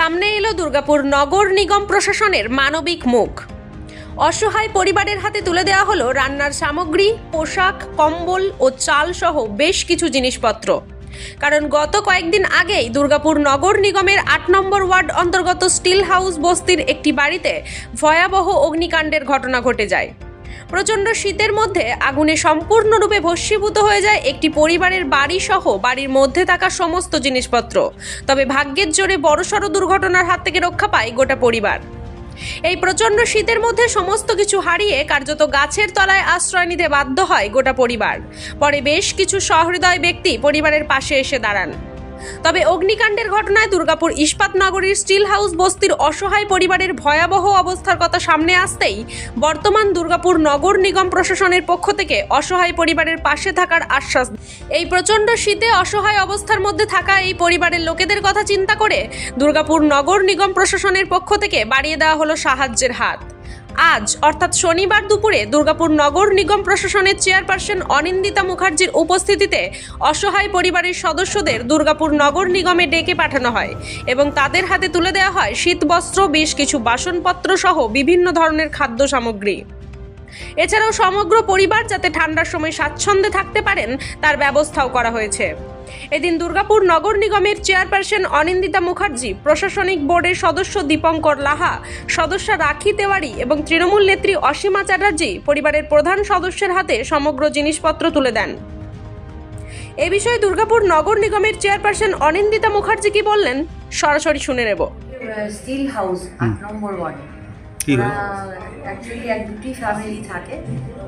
সামনে এলো দুর্গাপুর নগর নিগম প্রশাসনের মানবিক মুখ। অসহায় পরিবারের হাতে তুলে দেওয়া হলো রান্নার সামগ্রী, পোশাক, কম্বল ও চাল সহ বেশ কিছু জিনিসপত্র। কারণ গত কয়েকদিন আগেই দুর্গাপুর নগর নিগমের আট নম্বর ওয়ার্ড অন্তর্গত স্টিল হাউস বস্তির একটি বাড়িতে ভয়াবহ অগ্নিকাণ্ডের ঘটনা ঘটে যায়। প্রচণ্ড শীতের মধ্যে আগুনে সম্পূর্ণরূপে ভস্মীভূত হয়ে যায় একটি পরিবারের বাড়ি সহ বাড়ির মধ্যে থাকা সমস্ত জিনিসপত্র। তবে ভাগ্যের জোরে বড়সড় দুর্ঘটনার হাত থেকে রক্ষা পায় গোটা পরিবার। এই প্রচণ্ড শীতের মধ্যে সমস্ত কিছু হারিয়ে কার্যত গাছের তলায় আশ্রয় নিতে বাধ্য হয় গোটা পরিবার। পরে বেশ কিছু সহৃদয় ব্যক্তি পরিবারের পাশে এসে দাঁড়ান। তবে অগ্নিকাণ্ডের ঘটনায় দুর্গাপুর ইস্পাত নগরীর স্টিল হাউস বস্তির অসহায় পরিবারের ভয়াবহ অবস্থার কথা সামনে আসতেই বর্তমান দুর্গাপুর নগর নিগম প্রশাসনের পক্ষ থেকে অসহায় পরিবারের পাশে থাকার আশ্বাস। এই প্রচণ্ড শীতে অসহায় অবস্থার মধ্যে থাকা এই পরিবারের লোকেদের কথা চিন্তা করে দুর্গাপুর নগর নিগম প্রশাসনের পক্ষ থেকে বাড়িয়ে দেওয়া হলো সাহায্যের হাত। আজ, অর্থাৎ শনিবার দুপুরে, দুর্গাপুর নগর নিগম প্রশাসনের চেয়ারপারসন অনিন্দিতা মুখার্জির উপস্থিতিতে অসহায় পরিবারের সদস্যদের দুর্গাপুর নগর নিগমে ডেকে পাঠানো হয় এবং তাদের হাতে তুলে দেওয়া হয় শীতবস্ত্র, বেশ কিছু বাসনপত্র সহ বিভিন্ন ধরনের খাদ্য সামগ্রী। এছাড়াও সমগ্র পরিবার যাতে ঠান্ডার সময় স্বাচ্ছন্দ্যে থাকতে পারেন তার ব্যবস্থাও করা হয়েছে। এদিন দুর্গাপুর নগর নিগমের চেয়ারপারসন অনিন্দিতা মুখার্জি প্রশাসনিক বোর্ডের সদস্য দীপঙ্কর লাহা সদস্যা রাখি তেওয়ারি এবং তৃণমূল নেত্রী অসীমা চ্যাটার্জি পরিবারের প্রধান সদস্যের হাতে সমগ্র জিনিসপত্র তুলে দেন। এ বিষয়ে দুর্গাপুর নগর নিগমের চেয়ারপারসন অনিন্দিতা মুখার্জি কি বললেন সরাসরি শুনে নেব। স্টিল হাউস আট নম্বর ওয়ার্ডে? অ্যাকচুয়ালি এক দুটি ফ্যামিলি থাকে।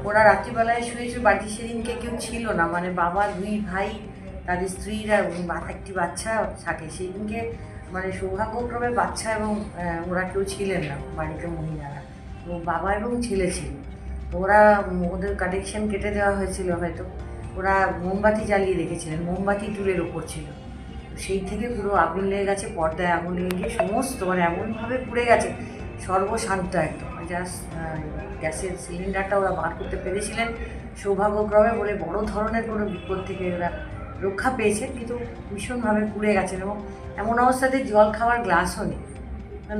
ওরা রাত্রিবেলায় শুয়েছে, বাড়িতে সেদিনকে কেউ ছিল না। মানে বাবা, দুই ভাই, তাদের স্ত্রীরা একটি বাচ্চা থাকে। সেদিনকে মানে সৌভাগ্যক্রমে বাচ্চা এবং ওরা কেউ ছিলেন না, বাড়িতে মহিলারা। তো বাবা এবং ছেলে ছিল। ওরা ওদের কানেকশন কেটে দেওয়া হয়েছিল হয়তো। ওরা মোমবাতি জ্বালিয়ে রেখেছিলেন, মোমবাতি টুলের ওপর ছিল। সেই থেকে পুরো আগুন লেগে গেছে, পর্দায় আগুন লেগে গিয়ে সমস্ত মানে এমনভাবে পুড়ে গেছে সর্বশান্ত একদম। জাস্ট গ্যাসের সিলিন্ডারটা ওরা বার করতে পেরেছিলেন সৌভাগ্যক্রমে বলে বড় ধরনের কোনো বিপদ থেকে ওরা রক্ষা পেয়েছেন, কিন্তু ভীষণভাবে পুড়ে গেছেন এবং এমন অবস্থাতে জল খাওয়ার গ্লাসও নেই।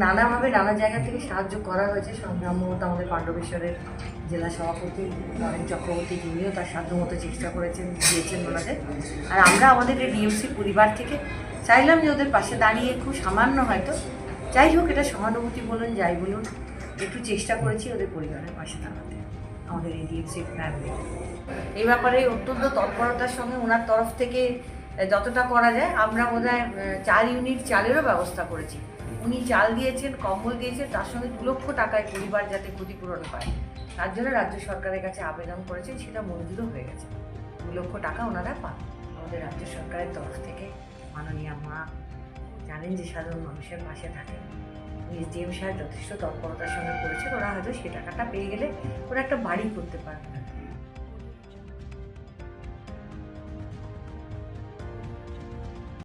নানাভাবে নানা জায়গা থেকে সাহায্য করা হয়েছে। সম্ভবত আমাদের পাণ্ডবেশ্বরের জেলা সভাপতি নরেন চক্রবর্তী তিনিও তার সাধ্যমতো চেষ্টা করেছেন, দিয়েছেন ওনাদের। আর আমরা আমাদের এই ডিএমসি পরিবার থেকে চাইলাম যে ওদের পাশে দাঁড়িয়ে খুব সামান্য হয়তো যাই হোক এটা সহানুভূতি বলুন যাই বলুন একটু চেষ্টা করেছি ওদের পরিবারের পাশে দাঁড়াতে আমাদের এই ডিএমসি ফ্যামিলি এই ব্যাপারে অত্যন্ত তৎপরতার সঙ্গে ওনার তরফ থেকে যতটা করা যায় আমরা বোধহয় আহ, চার ইউনিট চালেরও ব্যবস্থা করেছি। উনি চাল দিয়েছেন কম্বল দিয়েছেন তার সঙ্গে দু লক্ষ টাকায় পরিবার যাতে ক্ষতিপূরণ পায়। তার জন্য রাজ্য সরকারের কাছে আবেদন করেছেন সেটা মঞ্জুরও হয়ে গেছে। দু লক্ষ টাকা ওনারা পান। আমাদের রাজ্য সরকারের তরফ থেকে মাননীয় মা জানেন যে সাধারণ মানুষের পাশে থাকে। এসডিএম সাহেব যথেষ্ট তৎপরতার সঙ্গে করেছেন, ওরা হয়তো সে টাকাটা পেয়ে গেলে ওরা একটা বাড়ি করতে পারবে।